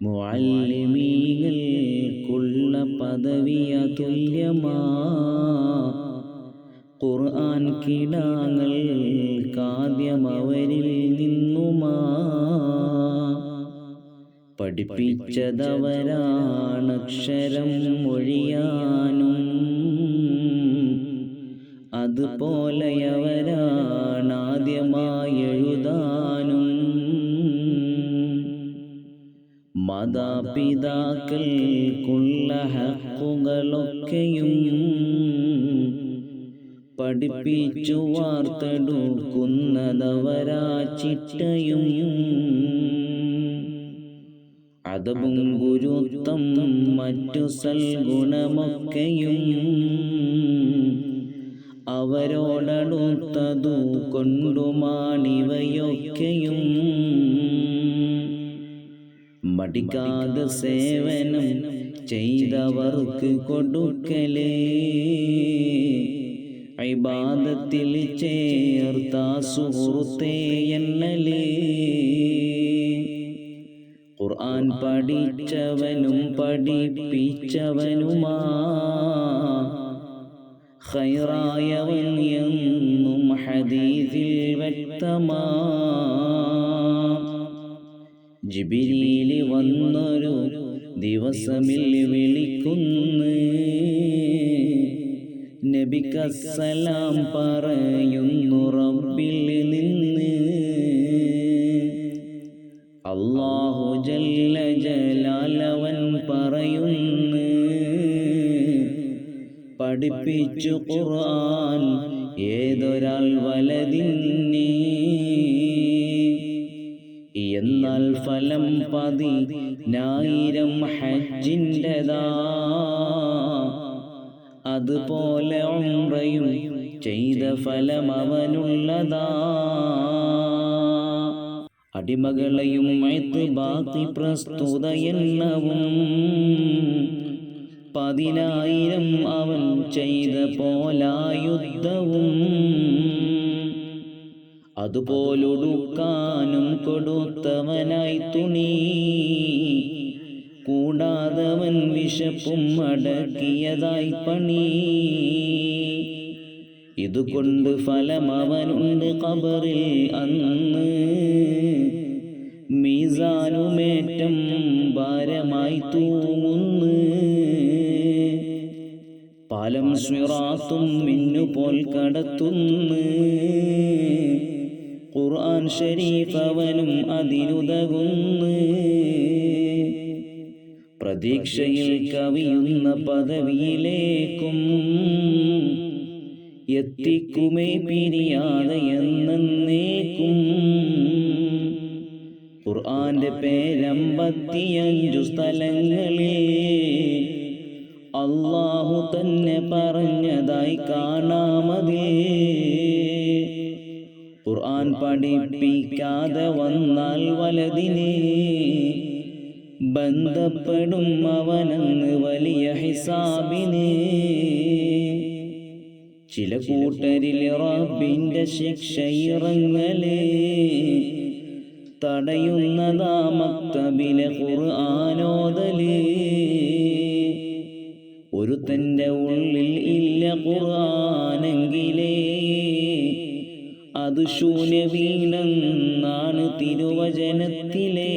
മുഅല്ലിമീങ്ങൾക്കുള്ള പദവിയ തുല്യമാ. ഖുർആൻ കിടാങ്ങൾ കാദ്യമവരിൽ നിന്നുമാ. പഠിപ്പിച്ചതവരാണക്ഷരം മൊഴിയാനും. അതുപോലെയവരാണാദ്യമായി എഴുതാനും മാതാപിതാക്കൾക്കുള്ള ഹക്കുകളൊക്കെയും പഠിപ്പിച്ചു വാർത്തെടുക്കുന്നതവരാ ചിട്ടയും അതവും ഗുരുത്വം മറ്റു സൽഗുണമൊക്കെയും. അവരോടടുത്തതു കൊണ്ടുമാണിവയൊക്കെയും. മടിക്കാതെ സേവനം ചെയ്തവർക്ക് കൊടുക്കലേ. ഐബാദത്തിൽ ചേർത്ത സുഹൃത്തേ എന്നലേ. ഖുർആൻ പഠിച്ചവനും പഠിപ്പിച്ചവനുമാ. ഖൈറായവൻ എന്നും ഹദീസിൽ വ്യക്തമാ. ജിബിരിയിൽ വന്നൊരു ദിവസമിൽ വിളിക്കുന്നു. നബിക്കസലാം പറയുന്നു റബ്ബിൽ നിന്ന് അള്ളാഹു ജല്ല ജലാലവൻ പറയുന്നു പഠിപ്പിച്ചു ഖുർആൻ ഏതൊരാൾ വലതിന്നെ പതിനായിരം ഹജ്ജിന്റെതാ. അതുപോലെ ഉംറയും ചെയ്ത ഫലം അവനുള്ളതാ. അടിമകളെയും ബാക്കി പ്രസ്തുത എണ്ണവും പതിനായിരം അവൻ ചെയ്ത പോലായുദ്ധവും അതുപോലൊടുക്കാനും കൊടുത്തവനായി തുണി. കൂടാതവൻ വിശപ്പും അടക്കിയതായി പണി. ഇതുകൊണ്ട് ഫലം അവനുണ്ട് കബറിൽ അന്ന്. മീസാനുമേറ്റം ഭാരമായി തൂങ്ങുന്നു. പാലം സ്വിറാത്തും മിന്നുപോൽ കടത്തുന്നു. ഖുർആൻ ഷരീഫ് അവനും അതിനുതകുന്നു പ്രതീക്ഷയിൽ കവിയുന്ന പദവിയിലേക്കും എത്തിക്കുമേ പിരിയാതെ എന്നേക്കും ഖുർആന്റെ പേരമ്പത്തിയഞ്ചു സ്ഥലങ്ങളിൽ അള്ളാഹു തന്നെ പറഞ്ഞതായി കാണാമതേ. ഖുർആൻ പഠിപ്പിക്കാതെ വന്നാൽ വലതിനെ ബന്ധപ്പെടും അവനെന്ന് വലിയ ഹിസാബിനെ. ചില കൂട്ടരിൽ റബ്ബിന്റെ ശിക്ഷ ഇറങ്ങലേ. തടയുന്നതാ മക്തബിലെ ഖുർആാനോദലേ ഒരു തന്റെ ഉള്ളിൽ ഇല്ല ഖുർആാനെങ്കിലേ. അത് ശൂന്യ വീണെന്നാണ് തിരുവചനത്തിലേ.